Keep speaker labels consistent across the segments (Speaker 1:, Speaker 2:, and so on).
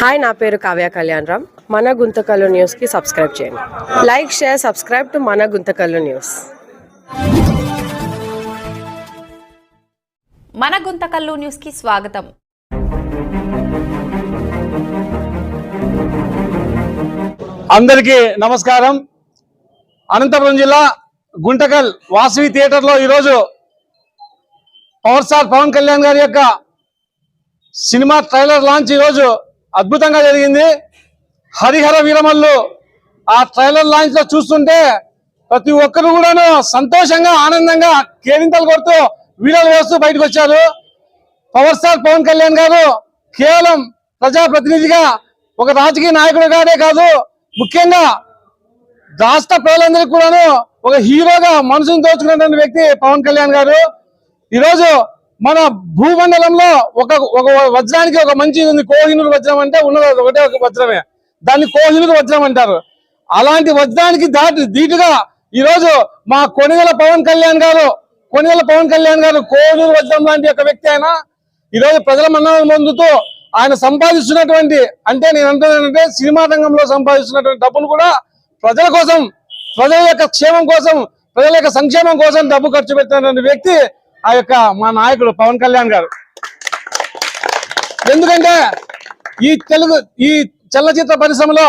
Speaker 1: Hi నా పేరు కావ్య కళ్యాణ్ రామ్. మన గుంతకల్లు న్యూస్కి సబ్స్క్రైబ్ చేయండి. లైక్ షేర్ సబ్స్క్రైబ్ టు మన గుంతకల్లు న్యూస్.
Speaker 2: మన గుంతకల్లు న్యూస్కి స్వాగతం.
Speaker 3: అందరికీ నమస్కారం. అనంతపురం జిల్లా గుంటకల్ వాసవి థియేటర్లో ఈరోజు పవర్ స్టార్ పవన్ కళ్యాణ్ గారి యొక్క సినిమా ట్రైలర్ లాంచ్ ఈరోజు అద్భుతంగా జరిగింది. హరిహర వీరమల్లు ఆ ట్రైలర్ లాంచ్లో చూస్తుంటే ప్రతి ఒక్కరు కూడాను సంతోషంగా ఆనందంగా కేరింతలు కొడుతూ వీడియోలు వేస్తూ బయటకు వచ్చారు. పవర్ స్టార్ పవన్ కళ్యాణ్ గారు కేవలం ప్రజాప్రతినిధిగా ఒక రాజకీయ నాయకుడిగానే కాదు ముఖ్యంగా రాష్ట్ర ప్రజలందరికీ కూడాను ఒక హీరోగా మనసును దోచుకున్నటువంటి వ్యక్తి పవన్ కళ్యాణ్ గారు. ఈరోజు మన భూమండలంలో ఒక ఒక వజ్రానికి ఒక మంచి ఉంది. కోహినూరు వజ్రం అంటే ఉన్నది ఒకటే ఒక వజ్రమే. దాన్ని కోహినూరు వజ్రం అంటారు. అలాంటి వజ్రానికి దాటి ధీటుగా ఈరోజు మా కొనిగల పవన్ కళ్యాణ్ గారు కొనిగల పవన్ కళ్యాణ్ గారు కోహినూరు వజ్రం లాంటి ఒక వ్యక్తి ఆయన. ఈరోజు ప్రజల మన్నలను పొందుతూ ఆయన సంపాదిస్తున్నటువంటి అంటే నేను అంటున్నానంటే సినిమా రంగంలో సంపాదిస్తున్నటువంటి డబ్బును కూడా ప్రజల కోసం ప్రజల యొక్క క్షేమం కోసం ప్రజల యొక్క సంక్షేమం కోసం డబ్బు ఖర్చు పెట్టినటువంటి వ్యక్తి ఆ యొక్క మా నాయకుడు పవన్ కళ్యాణ్ గారు. ఎందుకంటే ఈ తెలుగు ఈ చలనచిత్ర పరిశ్రమలో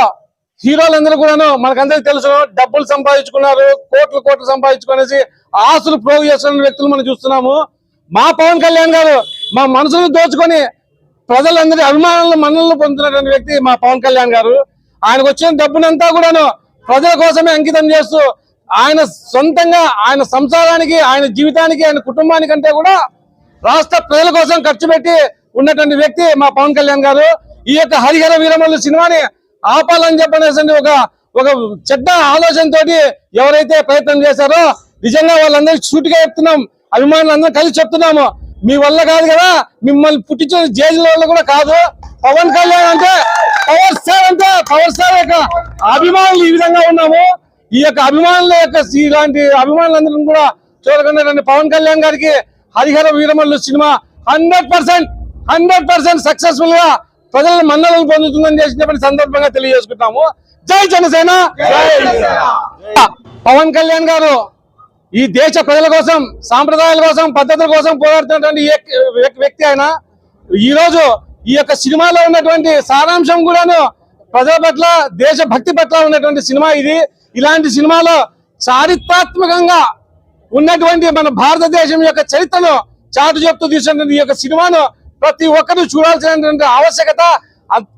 Speaker 3: హీరోలందరూ కూడాను మనకందరికి తెలుసు డబ్బులు సంపాదించుకున్నారు కోట్లు కోట్లు సంపాదించుకునేసి ఆస్తులు ప్రోగు చేస్తున్న వ్యక్తులు మనం చూస్తున్నాము. మా పవన్ కళ్యాణ్ గారు మా మనసును దోచుకొని ప్రజలందరి అభిమానులు మన్నలను పొందుతున్నటువంటి వ్యక్తి మా పవన్ కళ్యాణ్ గారు. ఆయనకు వచ్చిన డబ్బునంతా కూడాను ప్రజల కోసమే అంకితం చేస్తూ ఆయన సొంతంగా ఆయన సంసారానికి ఆయన జీవితానికి ఆయన కుటుంబానికంటే కూడా రాష్ట్ర ప్రజల కోసం ఖర్చు పెట్టి ఉన్నటువంటి వ్యక్తి మా పవన్ కళ్యాణ్ గారు. ఈ యొక్క హరిహర వీరమల్లు సినిమాని ఆపాలని చెప్పనేసి ఒక ఒక చెడ్డ ఆలోచనతో ఎవరైతే ప్రయత్నం చేశారో నిజంగా వాళ్ళందరికీ సూటిగా చెప్తున్నాం అభిమానులందరూ కలిసి చెప్తున్నాము. మీ వల్ల కాదు కదా మిమ్మల్ని పుట్టించిన జైలు వల్ల కూడా కాదు. పవన్ కళ్యాణ్ అంటే పవర్ స్టార్ అంటే పవర్ స్టార్ యొక్క అభిమానులు ఈ విధంగా ఉన్నాము. ఈ యొక్క అభిమానుల యొక్క ఇలాంటి అభిమానులందరినీ కూడా చూడకుండా పవన్ కళ్యాణ్ గారికి Harihara Veeramallu cinema hundred percent hundred percent సక్సెస్ఫుల్గా ప్రజల మన్నలను పొందుతుందని చేసినటువంటి సందర్భంగా తెలియజేసుకుంటాము జై జనసేన! పవన్ కళ్యాణ్ గారు ఈ దేశ ప్రజల కోసం సాంప్రదాయాల కోసం పద్ధతుల కోసం పోరాడుతున్నటువంటి వ్యక్తి ఆయన. ఈ రోజు ఈ యొక్క సినిమాలో ఉన్నటువంటి సారాంశం కూడాను ప్రజల పట్ల దేశ భక్తి పట్ల ఉన్నటువంటి సినిమా ఇది. ఇలాంటి సినిమాలో చారిత్రాత్మకంగా ఉన్నటువంటి మన భారతదేశం యొక్క చరిత్రను చాటు చెప్తూ తీసినటువంటి ఈ యొక్క సినిమాను ప్రతి ఒక్కరూ చూడాల్సినటువంటి ఆవశ్యకత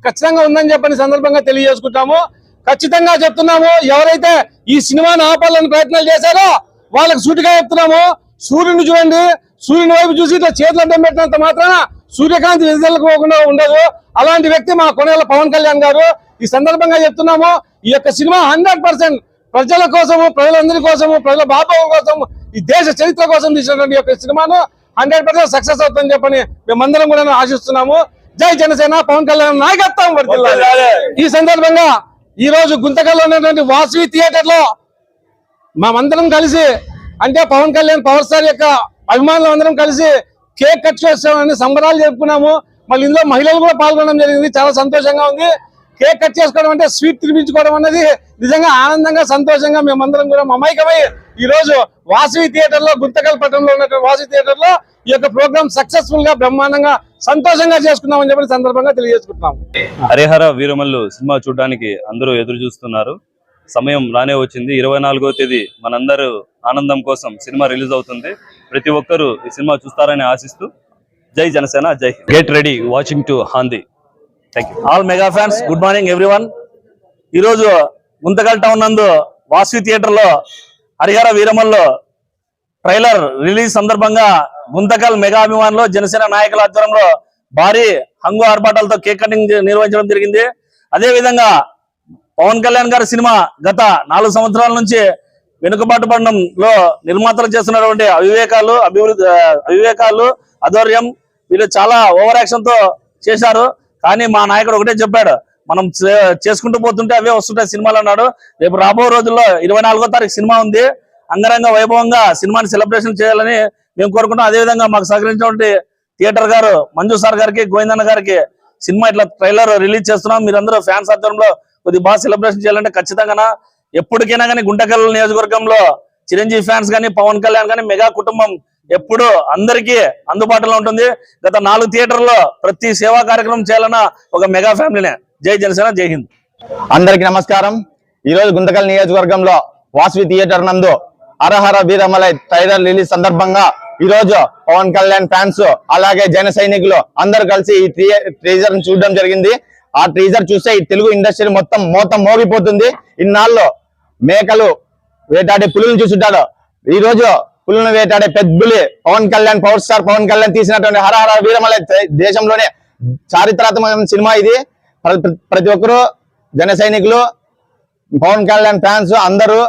Speaker 3: ఖచ్చితంగా ఉందని చెప్పని సందర్భంగా తెలియజేసుకుంటాము. ఖచ్చితంగా చెప్తున్నాము ఎవరైతే ఈ సినిమాను ఆపాలని ప్రయత్నాలు చేశారో వాళ్ళకి సూటిగా చెప్తున్నాము. సూర్యుని చూడండి సూర్యుని వైపు చూసి ఇట్లా చేతులు అడ్డం పెట్టినంత మాత్రాన సూర్యకాంతి వెదజల్లుకోకుండా ఉండదు. అలాంటి వ్యక్తి మా కొనేల పవన్ కళ్యాణ్ గారు ఈ సందర్భంగా చెప్తున్నాము ఈ యొక్క సినిమా హండ్రెడ్ పర్సెంట్ ప్రజల కోసము ప్రజలందరి కోసము ప్రజల బాబావు కోసం ఈ దేశ చరిత్ర కోసం తీసినటువంటి యొక్క సినిమాను హండ్రెడ్ పర్సెంట్ సక్సెస్ అవుతుందని చెప్పని మేమందరం కూడా ఆశిస్తున్నాము. జై జనసేన పవన్ కళ్యాణ్ నాయకత్వం. ఈ సందర్భంగా ఈ రోజు గుంతకల్లో ఉన్నటువంటి వాసవి థియేటర్లో మేమందరం కలిసి అంటే పవన్ కళ్యాణ్ పవర్ స్టార్ యొక్క అభిమానులు అందరం కలిసి కేక్ కట్ చేస్తామని సంబరాలు జరుపుకున్నాము. మళ్ళీ ఇందులో మహిళలు కూడా పాల్గొనడం జరిగింది. చాలా సంతోషంగా ఉంది. కేక్ కట్ చేసుకోవడం అంటే స్వీట్ తినిపించుకోవడం అనేది నిజంగా ఆనందంగా సంతోషంగా మేమందరం కూడా మమైకమై ఈ రోజు వాసవి థియేటర్లో గుంతకల్ పట్టణంలో ఉన్నటువంటి వాసవి థియేటర్లో ఈ యొక్క ప్రోగ్రామ్ సక్సెస్ఫుల్గా బ్రహ్మాండంగా సంతోషంగా చేసుకున్నామని చెప్పి సందర్భంగా తెలియజేసుకుంటున్నాము.
Speaker 4: హరిహర వీరమల్లు సినిమా చూడడానికి అందరూ ఎదురు చూస్తున్నారు. సమయం రానే వచ్చింది. ఇరవై నాలుగో తేదీ మనందరూ ఆనందం కోసం సినిమా రిలీజ్ అవుతుంది. ప్రతి ఒక్కరూ ఈ సినిమా చూస్తారని ఆశిస్తూ జై జనసేన జై get ready watching to హాందీ. All mega fans good morning everyone ఈరోజు గుంతకల్ టౌన్ నందు వాసవి థియేటర్లో హరిహర వీరమల్లో ట్రైలర్ రిలీజ్ సందర్భంగా గుంతకల్ మెగా అభిమానులు జనసేన నాయకుల ఆధ్వర్యంలో భారీ హంగు ఆర్భాటాలతో కేక్ కటింగ్ నిర్వహించడం జరిగింది. అదే విధంగా పవన్ కళ్యాణ్ గారి సినిమా గత నాలుగు సంవత్సరాల నుంచి వెనుకబాటు పడడంలో నిర్మాతలు చేస్తున్నటువంటి అవివేకాలు అభివృద్ధి అవివేకాలు ఆధ్వర్యం వీళ్ళు చాలా ఓవర్ యాక్షన్తో చేశారు. కానీ మా నాయకుడు ఒకటే చెప్పాడు మనం చేసుకుంటూ పోతుంటే అవే వస్తుంటాయి సినిమాలు అన్నాడు. రేపు రాబో రోజుల్లో ఇరవై నాలుగో తారీఖు సినిమా ఉంది. అంగరంగ వైభవంగా సినిమాని సెలబ్రేషన్ చేయాలని మేము కోరుకుంటాం అదే విధంగా మాకు సహకరించినటువంటి థియేటర్ గారు మంజు సార్ గారికి గోవిందన్న గారికి
Speaker 5: సినిమా ఇట్లా ట్రైలర్ రిలీజ్ చేస్తున్నాం. మీరందరూ ఫ్యాన్స్ ఆధ్వర్యంలో కొద్ది బాగా సెలబ్రేషన్ చేయాలంటే ఖచ్చితంగా ఎప్పటికైనా కానీ గుంటకల్ నియోజకవర్గంలో చిరంజీవి ఫ్యాన్స్ కానీ పవన్ కళ్యాణ్ కానీ మెగా కుటుంబం ఎప్పుడు అందరికీ అందుబాటులో ఉంటుంది. గత నాలుగు థియేటర్లో ప్రతి సేవా కార్యక్రమం చేయాలన్న ఒక మెగా ఫ్యామిలీనే. జై జనసేన జై హింద్.
Speaker 6: అందరికీ నమస్కారం. ఈ రోజు గుంతకల్ నియోజకవర్గంలో వాసవి థియేటర్ నందు హరహర వీరమలై ట్రైలర్ రిలీజ్ సందర్భంగా ఈ రోజు పవన్ కళ్యాణ్ ఫ్యాన్స్ అలాగే జన సైనికులు అందరూ కలిసి ఈ ట్రీజర్ చూడడం జరిగింది. ఆ ట్రీజర్ చూస్తే ఈ తెలుగు ఇండస్ట్రీ మొత్తం మొత్తం మోగిపోతుంది. ఇన్నాళ్ళు మేకలు వేటాడే పులులను చూసుంటారు ఈ రోజు పులులను వేటాడే పెద్దలే పవన్ కళ్యాణ్ పవర్ స్టార్ పవన్ కళ్యాణ్ తీసినటువంటి హరహర వీరమలై దేశంలోనే చారిత్రాత్మకమైన సినిమా ఇది. ప్రతి ఒక్కరూ జన సైనికులు పవన్ కళ్యాణ్ ఫ్యాన్స్ అందరూ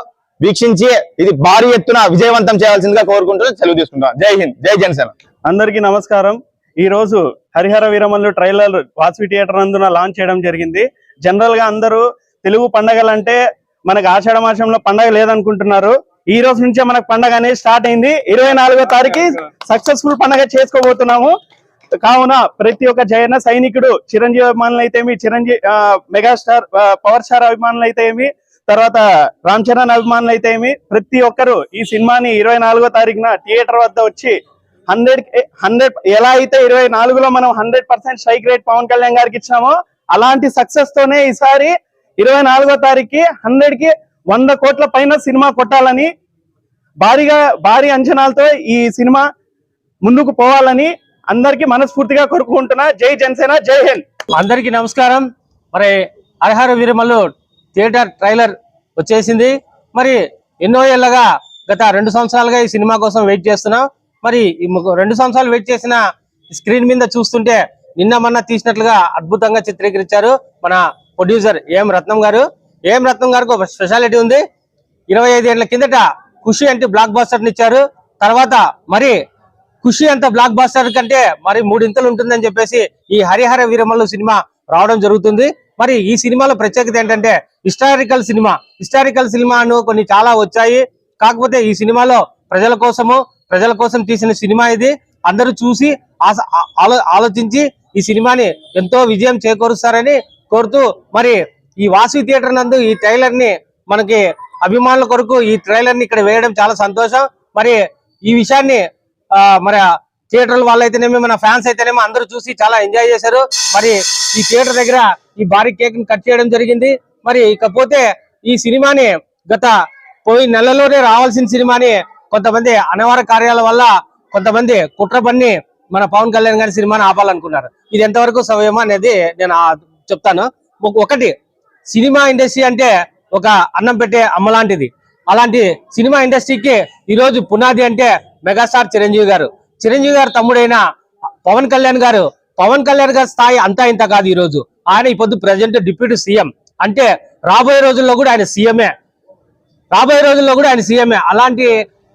Speaker 6: వీక్షించి ఇది భారీ ఎత్తున విజయవంతం చేయాల్సిందిగా కోరుకుంటూ సెలవు తీసుకుంటాం జై హింద్ జై జనసేన.
Speaker 7: అందరికీ నమస్కారం. ఈ రోజు హరిహర వీరమల్లు ట్రైలర్ వాసవి థియేటర్ నందున లాంచ్ చేయడం జరిగింది. జనరల్గా అందరూ తెలుగు పండగలంటే మనకు ఆషాఢ మాసంలో పండగ లేదనుకుంటున్నారు. ఈ రోజు నుంచే మనకు పండగ అనేది స్టార్ట్ అయింది. ఇరవై నాలుగో తారీఖు సక్సెస్ఫుల్ పండగ చేసుకోబోతున్నాము. కావున ప్రతి ఒక్క జయన సైనికుడు చిరంజీవి అభిమానులు అయితే ఏమి చిరంజీవి ఆ, మెగాస్టార్ పవర్ స్టార్ అభిమానులు అయితే ఏమి తర్వాత రామ్ చరణ్ అభిమానులు అయితే ఏమి ప్రతి ఒక్కరు ఈ సినిమాని ఇరవై నాలుగో తారీఖున థియేటర్ వద్ద వచ్చి హండ్రెడ్ హండ్రెడ్ ఎలా అయితే ఇరవై నాలుగులో మనం hundred percent strike rate Pawan Kalyan గారికి ఇచ్చామో అలాంటి సక్సెస్ తోనే ఈసారి ఇరవై నాలుగో తారీఖుకి హండ్రెడ్కి వంద కోట్ల పైన సినిమా కొట్టాలని భారీగా భారీ అంచనాలతో ఈ సినిమా ముందుకు పోవాలని అందరికీ మనస్ఫూర్తిగా కోరుకుంటున్నా. జై జనసేన జై హింద్.
Speaker 8: అందరికీ నమస్కారం. మరి అర్హర వీరమల్లు థియేటర్ ట్రైలర్ వచ్చేసింది. మరి ఎన్నో ఏళ్ళగా గత రెండు సంవత్సరాలుగా ఈ సినిమా కోసం వెయిట్ చేస్తున్నాం. మరి ఈ రెండు సంవత్సరాలు వెయిట్ చేసిన స్క్రీన్ మీద చూస్తుంటే నిన్న మొన్న తీసినట్లుగా అద్భుతంగా చిత్రీకరించారు మన ప్రొడ్యూసర్ ఏం రత్నం గారు. ఏం రత్నం గారికి ఒక స్పెషాలిటీ ఉంది. ఇరవై ఐదు ఏళ్ళ కిందట ఖుషి అంటే బ్లాక్ బాస్టర్ ఇచ్చారు. తర్వాత మరి ఖుషి అంత బ్లాక్ బాస్టర్ కంటే మరి మూడింతలు ఉంటుందని చెప్పేసి ఈ హరిహర వీరమల్లు సినిమా రావడం జరుగుతుంది. మరి ఈ సినిమాలో ప్రత్యేకత ఏంటంటే హిస్టారికల్ సినిమా. హిస్టారికల్ సినిమాను కొన్ని చాలా వచ్చాయి. కాకపోతే ఈ సినిమాలో ప్రజల కోసము ప్రజల కోసం తీసిన సినిమా ఇది. అందరూ చూసి ఆ- ఆలో- ఆలోచించి ఈ సినిమాని ఎంతో విజయం చేకూరుస్తారని కోరుతూ మరి ఈ వాసు థియేటర్ నందు ఈ ట్రైలర్ని మనకి అభిమానుల కొరకు ఈ ట్రైలర్ని ఇక్కడ వేయడం చాలా సంతోషం. మరి ఈ విషయాన్ని ఆ, మరి థియేటర్ వాళ్ళైతేనేమి మన ఫ్యాన్స్ అయితేనేమో అందరూ చూసి చాలా ఎంజాయ్ చేశారు. మరి ఈ థియేటర్ దగ్గర ఈ భారీ కేక్ని కట్ చేయడం జరిగింది. మరి ఇకపోతే ఈ సినిమాని గత పోయి నెలలోనే రావాల్సిన సినిమాని కొంతమంది అనివార్య కార్యాల వల్ల కొంతమంది కుట్ర పన్ని మన పవన్ కళ్యాణ్ గారి సినిమాని ఆపాలనుకున్నారు. ఇది ఎంతవరకు సమయమా అనేది నేను చెప్తాను. ఒకటి సినిమా ఇండస్ట్రీ అంటే ఒక అన్నం పెట్టే అమ్మ లాంటిది. అలాంటి సినిమా ఇండస్ట్రీకి ఈరోజు పునాది అంటే మెగాస్టార్ చిరంజీవి గారు. చిరంజీవి గారు తమ్ముడైన పవన్ కళ్యాణ్ గారు. పవన్ కళ్యాణ్ గారి స్థాయి అంతా ఇంత కాదు ఈ రోజు ఆయన ఈ పొద్దు ప్రజెంట్ డిప్యూటీ సీఎం. అంటే రాబోయే రోజుల్లో కూడా ఆయన సీఎంఏ. రాబోయే రోజుల్లో కూడా ఆయన సీఎంఏ. అలాంటి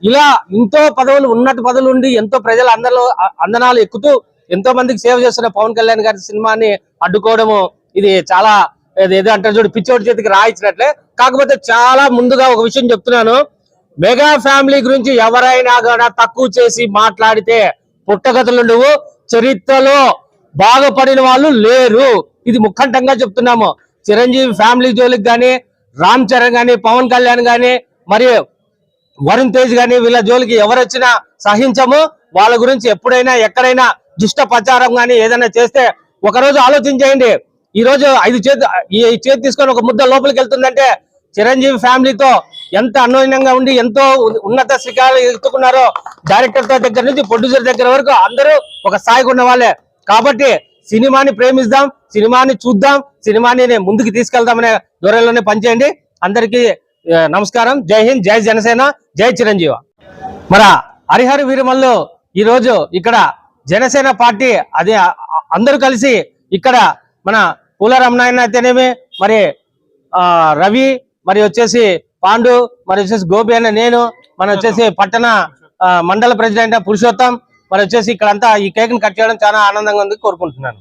Speaker 8: ఇలా ఎంతో పదవులు ఉన్నట్టు పదవులు ఉండి ఎంతో ప్రజల అందరిలో అందనాలు ఎక్కుతూ ఎంతో మందికి సేవ చేస్తున్న పవన్ కళ్యాణ్ గారి సినిమాని అడ్డుకోవడము ఇది చాలా ఏదో అంటారు చూడు పిచ్చోడి చేతికి రాయించినట్లే కాకపోతే చాలా ముందుగా ఒక విషయం చెప్తున్నాను. మెగా ఫ్యామిలీ గురించి ఎవరైనా కూడా తక్కువ చేసి మాట్లాడితే పుట్టగతులు నువ్వు చరిత్రలో బాగుపడిన వాళ్ళు లేరు. ఇది ముఖంటంగా చెప్తున్నాము. చిరంజీవి ఫ్యామిలీ జోలికి కానీ రామ్ చరణ్ కానీ పవన్ కళ్యాణ్ కానీ మరియు వరుణ్ తేజ్ కానీ వీళ్ళ జోలికి ఎవరు వచ్చినా సహించము. వాళ్ళ గురించి ఎప్పుడైనా ఎక్కడైనా దుష్ట ప్రచారం కానీ ఏదైనా చేస్తే ఒకరోజు ఆలోచించేయండి. ఈ రోజు ఐదు చేతి ఈ చేతి తీసుకొని ఒక ముద్ద లోపలికి వెళ్తుందంటే చిరంజీవి ఫ్యామిలీతో ఎంత అన్యోన్యంగా ఉండి ఎంతో ఉన్నత శిఖరాలు ఎత్తుకున్నారో డైరెక్టర్ దగ్గర నుంచి ప్రొడ్యూసర్ దగ్గర వరకు అందరూ ఒక స్థాయికి ఉన్న వాళ్ళే. కాబట్టి సినిమాని ప్రేమిద్దాం సినిమాని చూద్దాం సినిమాని ముందుకు తీసుకెళ్దామనే దూరంలోనే పనిచేయండి. అందరికీ నమస్కారం. జై హింద్ జై జనసేన జై చిరంజీవ. మన హరిహర వీరమల్లు ఈరోజు ఇక్కడ జనసేన పార్టీ అది అందరూ కలిసి ఇక్కడ మన పూల రమణాయన అయితేనేమి? మరి ఆ రవి మరి వచ్చేసి పాండు మరి వచ్చేసి గోపి అన్న నేను మన వచ్చేసి పట్టణ ఆ, మండల ప్రెసిడెంట్ పురుషోత్తం మరి వచ్చేసి ఇక్కడంతా ఈ కేక్ని కట్ చేయడం చాలా ఆనందంగా ఉంది కోరుకుంటున్నాను.